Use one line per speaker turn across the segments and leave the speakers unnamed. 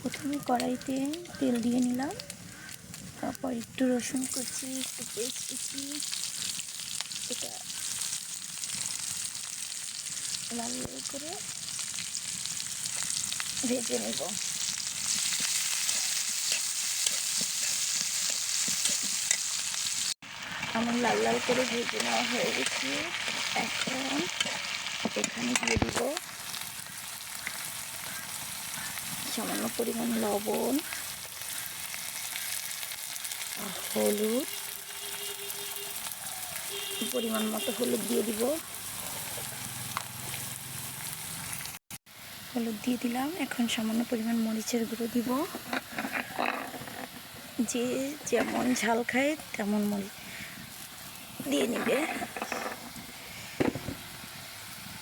প্রথমে কড়াইতে তেল দিয়ে নিলাম। তারপর একটু রসুন কুচি, একটু পেস্ট কুচি, এটা লাল করে ভেজে নেব। আমার লাল লাল করে ভেজে নেওয়া হয়ে গেছে। এখন এখানে দিয়ে দিব সামান্য পরিমাণ লবণ, হলুদ, পরিমাণ মতো হলুদ দিয়ে দিব। হলুদ দিয়ে দিলাম। এখন সামান্য পরিমাণ মরিচের গুঁড়ো দিব। যে যেমন ঝাল খায়, তেমন মরিচ। দিয়ে নিবে।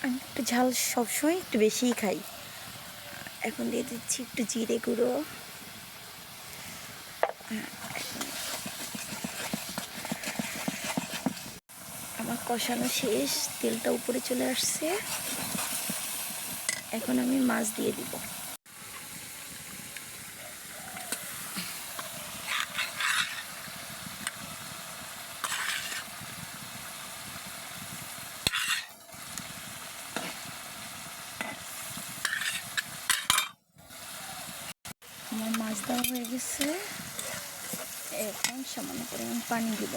আমি একটু ঝাল সবসময় একটু বেশিই খাই। এখন দিয়ে দিচ্ছি একটু জিরে গুঁড়ো। আমার কষানো শেষ, তেলটা উপরে চলে আসছে। এখন আমি মাছ দিয়ে দিব আমার মাছ দেওয়া হয়ে গেছে। এখন সামান্য পরিমাণ পানি দিব।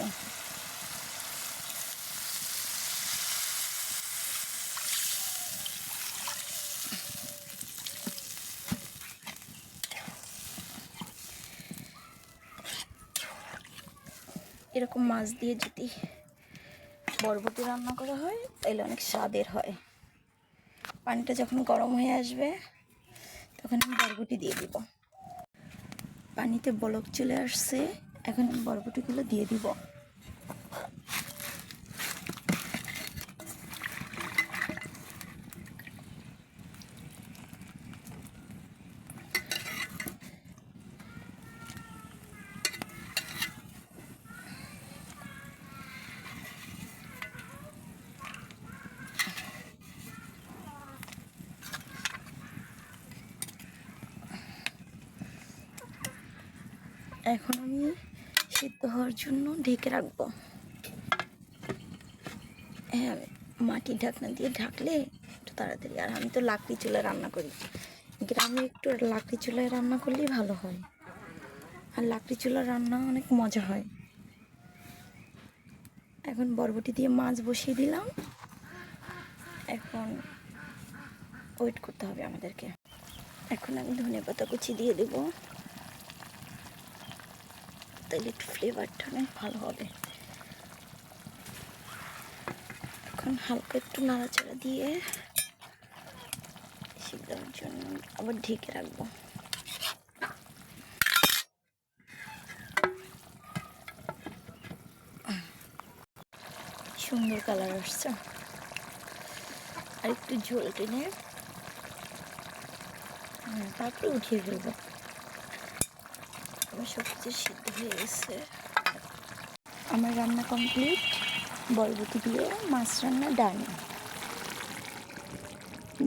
এরকম মাছ দিয়ে যদি বরবটি রান্না করা হয়, তাহলে অনেক স্বাদের হয়। পানিটা যখন গরম হয়ে আসবে, তখন আমি বরবটি দিয়ে দিব। পানিতে বলক চলে আসছে। এখন বরবটিগুলো দিয়ে দিব। এখন আমি সিদ্ধ হওয়ার জন্য ঢেকে রাখব। হ্যাঁ মাটির ঢাকনা দিয়ে ঢাকলে একটু তাড়াতাড়ি। আর আমি তো লাকড়ি চুলায় রান্না করি। গ্রামে একটু লাকড়ি চুলায় রান্না করলেই ভালো হয়। আর লাকড়ি চুলার রান্না অনেক মজা হয়। এখন বরবটি দিয়ে মাছ বসিয়ে দিলাম। এখন ওয়েট করতে হবে আমাদেরকে। এখন আমি ধনে পাতা কুচি দিয়ে দেবো। তাহলে একটু ফ্লেভারটা অনেক ভালো হবে। এখন হালকা একটু নাড়াচাড়া দিয়ে সিদ্ধর জন্য আবার ঢেকে রাখব। সুন্দর কালার আসছে। আর একটু ঝোল টেনে তারপরে উঠিয়ে ফেলব। আমার সিদ্ধ হয়ে গেছে। আমার রান্না কমপ্লিট বরবটি দিয়ে মাছ রান্না ডান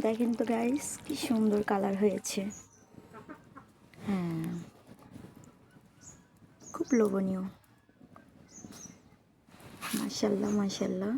দেখেন তো গাইস কি সুন্দর কালার হয়েছে। হ্যাঁ। খুব লোভনীয়। মাশাল্লাহ মাশাল্লাহ।